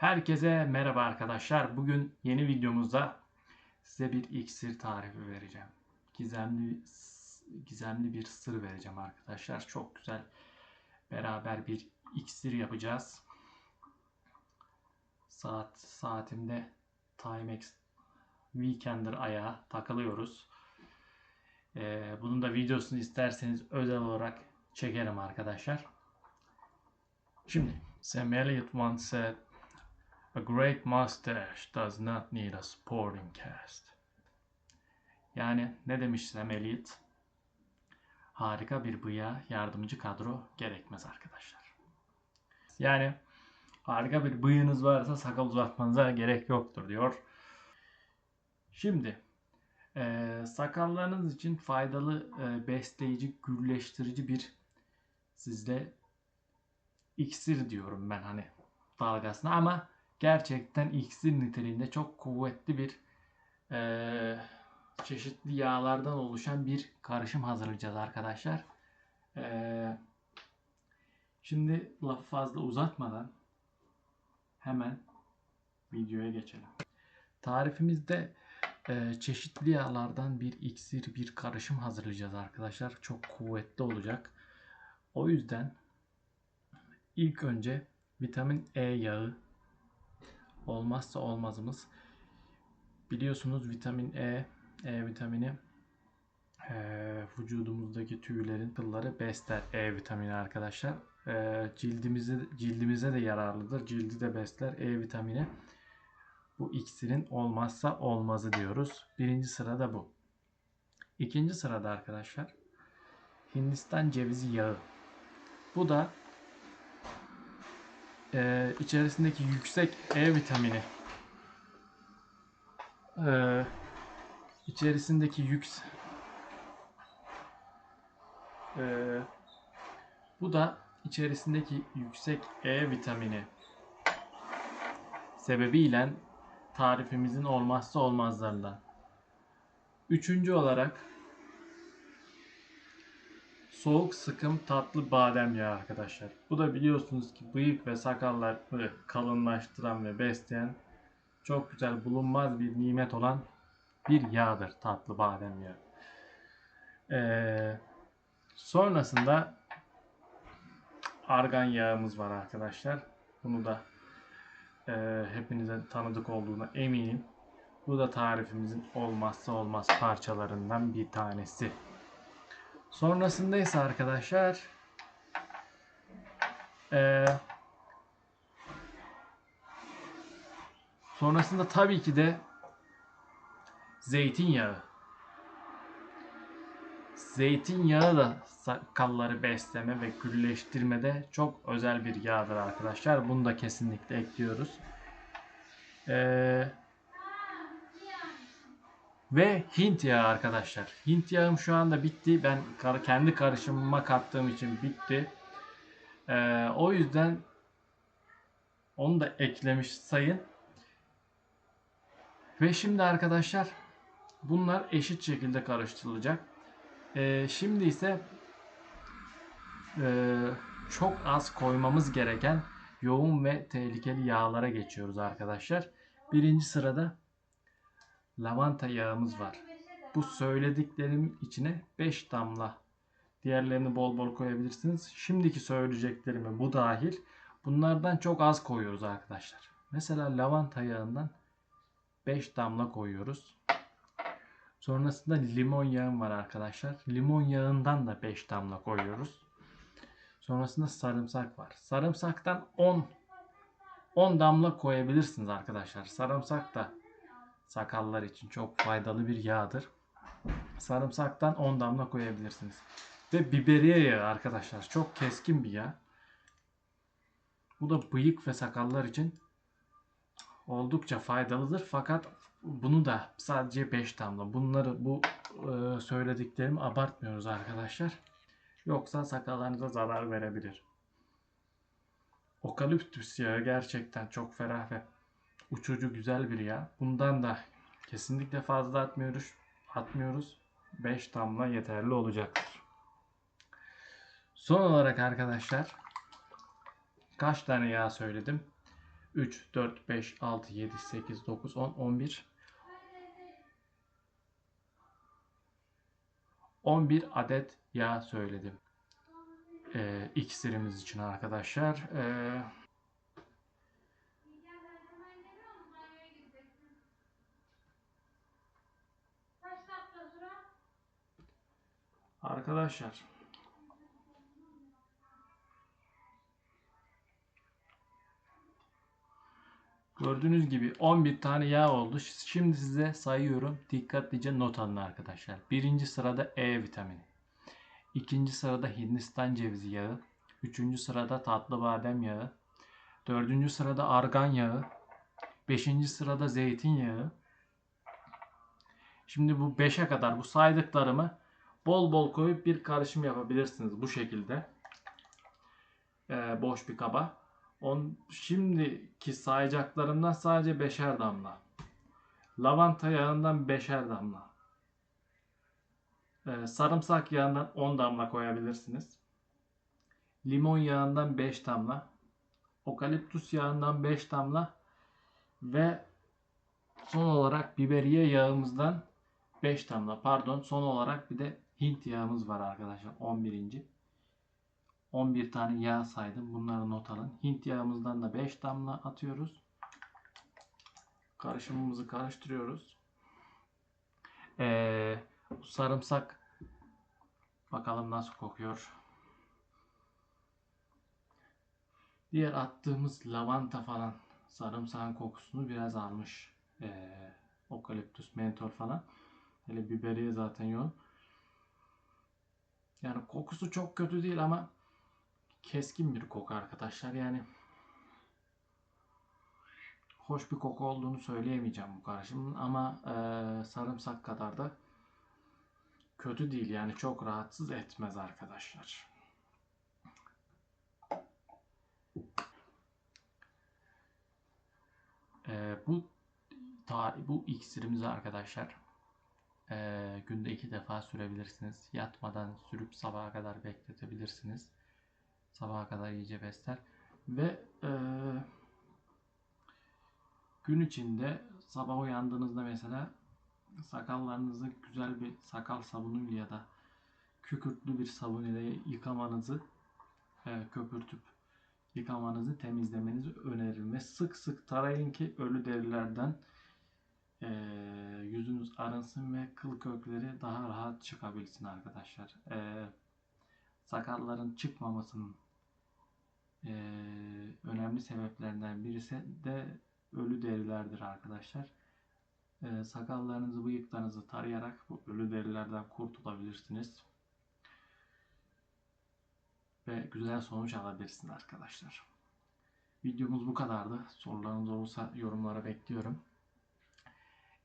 Herkese merhaba arkadaşlar. Bugün yeni videomuzda size bir iksir tarifi vereceğim. Gizemli gizemli bir sır vereceğim arkadaşlar. Çok güzel beraber bir iksir yapacağız. Saat saatimde Timex Weekender ayağı takılıyoruz. Ee, bunun da videosunu isterseniz özel olarak çekerim arkadaşlar. Şimdi Sam Elliott once said A great mustache does not need a sporting cast. Yani ne demiş Sam Elliott? Harika bir bıyığa yardımcı kadro gerekmez arkadaşlar. Yani harika bir bıyığınız varsa sakal uzatmanıza gerek yoktur diyor. Şimdi e, sakallarınız için faydalı, e, besleyici, gürleştirici bir sizde iksir diyorum ben hani dalgasına ama gerçekten iksir niteliğinde çok kuvvetli bir e, çeşitli yağlardan oluşan bir karışım hazırlayacağız arkadaşlar. E, şimdi lafı fazla uzatmadan hemen videoya geçelim. Tarifimizde e, çeşitli yağlardan bir iksir, bir karışım hazırlayacağız arkadaşlar. Çok kuvvetli olacak. O yüzden ilk önce vitamin E yağı olmazsa olmazımız. Biliyorsunuz vitamin E, E vitamini e, vücudumuzdaki tüylerin kılları besler E vitamini arkadaşlar. E, cildimize, cildimize de yararlıdır. Cildi de besler E vitamini. Bu iksirin olmazsa olmazı diyoruz. Birinci sırada bu. İkinci sırada arkadaşlar Hindistan cevizi yağı. Bu da e, içerisindeki yüksek E vitamini e, içerisindeki yüks e, bu da içerisindeki yüksek E vitamini sebebiyle tarifimizin olmazsa olmazlarından. Üçüncü olarak soğuk sıkım tatlı badem yağı arkadaşlar. Bu da biliyorsunuz ki bıyık ve sakalları kalınlaştıran ve besleyen çok güzel bulunmaz bir nimet olan bir yağdır tatlı badem yağı. Ee, sonrasında argan yağımız var arkadaşlar. Bunu da e, hepinize tanıdık olduğuna eminim. Bu da tarifimizin olmazsa olmaz parçalarından bir tanesi. Sonrasında ise arkadaşlar ee, sonrasında tabii ki de zeytinyağı. Zeytinyağı da sakalları besleme ve gülleştirmede çok özel bir yağdır arkadaşlar. Bunu da kesinlikle ekliyoruz. Ee, ve Hint yağı arkadaşlar. Hint yağım şu anda bitti. Ben kendi karışımıma kattığım için bitti. Ee, o yüzden onu da eklemiş sayın. Ve şimdi arkadaşlar bunlar eşit şekilde karıştırılacak. Ee, şimdi ise e, çok az koymamız gereken yoğun ve tehlikeli yağlara geçiyoruz arkadaşlar. Birinci sırada lavanta yağımız var. Bu söylediklerim içine 5 damla. Diğerlerini bol bol koyabilirsiniz. Şimdiki söyleyeceklerimi bu dahil. Bunlardan çok az koyuyoruz arkadaşlar. Mesela lavanta yağından 5 damla koyuyoruz. Sonrasında limon yağım var arkadaşlar. Limon yağından da 5 damla koyuyoruz. Sonrasında sarımsak var. Sarımsaktan 10 10 damla koyabilirsiniz arkadaşlar. Sarımsak da sakallar için çok faydalı bir yağdır. Sarımsaktan 10 damla koyabilirsiniz. Ve biberiye yağı arkadaşlar çok keskin bir yağ. Bu da bıyık ve sakallar için oldukça faydalıdır. Fakat bunu da sadece 5 damla. Bunları bu e, söylediklerimi abartmıyoruz arkadaşlar. Yoksa sakallarınıza zarar verebilir. Okaliptüs yağı gerçekten çok ferah ve uçucu güzel bir yağ. Bundan da kesinlikle fazla atmıyoruz. Atmıyoruz. 5 damla yeterli olacaktır. Son olarak arkadaşlar kaç tane yağ söyledim? 3, 4, 5, 6, 7, 8, 9, 10, 11. 11 adet yağ söyledim. Ee, iksirimiz için arkadaşlar. Ee, arkadaşlar Gördüğünüz gibi 11 tane yağ oldu. Şimdi size sayıyorum. Dikkatlice not alın arkadaşlar. Birinci sırada E vitamini. İkinci sırada Hindistan cevizi yağı. Üçüncü sırada tatlı badem yağı. Dördüncü sırada argan yağı. Beşinci sırada zeytinyağı. Şimdi bu 5'e kadar bu saydıklarımı bol bol koyup bir karışım yapabilirsiniz bu şekilde. Ee, boş bir kaba. On, şimdiki sayacaklarımdan sadece beşer damla. Lavanta yağından beşer damla. Ee, sarımsak yağından 10 damla koyabilirsiniz. Limon yağından 5 damla. Okaliptus yağından 5 damla. Ve son olarak biberiye yağımızdan 5 damla. Pardon son olarak bir de Hint yağımız var arkadaşlar 11. 11 tane yağ saydım. Bunları not alın. Hint yağımızdan da 5 damla atıyoruz. Karışımımızı karıştırıyoruz. Ee, sarımsak bakalım nasıl kokuyor. Diğer attığımız lavanta falan sarımsağın kokusunu biraz almış. Ee, okaliptus, mentol falan. Hele biberiye zaten yoğun. Yani kokusu çok kötü değil ama keskin bir koku arkadaşlar. Yani hoş bir koku olduğunu söyleyemeyeceğim bu karışımın ama e, sarımsak kadar da kötü değil. Yani çok rahatsız etmez arkadaşlar. E, bu bu iksirimizi arkadaşlar e, günde iki defa sürebilirsiniz. Yatmadan sürüp sabaha kadar bekletebilirsiniz. Sabaha kadar iyice besler. Ve e, gün içinde sabah uyandığınızda mesela sakallarınızı güzel bir sakal sabunuyla ya da kükürtlü bir sabun ile yıkamanızı e, köpürtüp yıkamanızı temizlemenizi öneririm. Ve sık sık tarayın ki ölü derilerden e, yüzünüz arınsın ve kıl kökleri daha rahat çıkabilsin arkadaşlar. E, sakalların çıkmamasının e, önemli sebeplerinden birisi de ölü derilerdir arkadaşlar. E, sakallarınızı, bıyıklarınızı tarayarak bu ölü derilerden kurtulabilirsiniz. Ve güzel sonuç alabilirsiniz arkadaşlar. Videomuz bu kadardı. Sorularınız olursa yorumlara bekliyorum.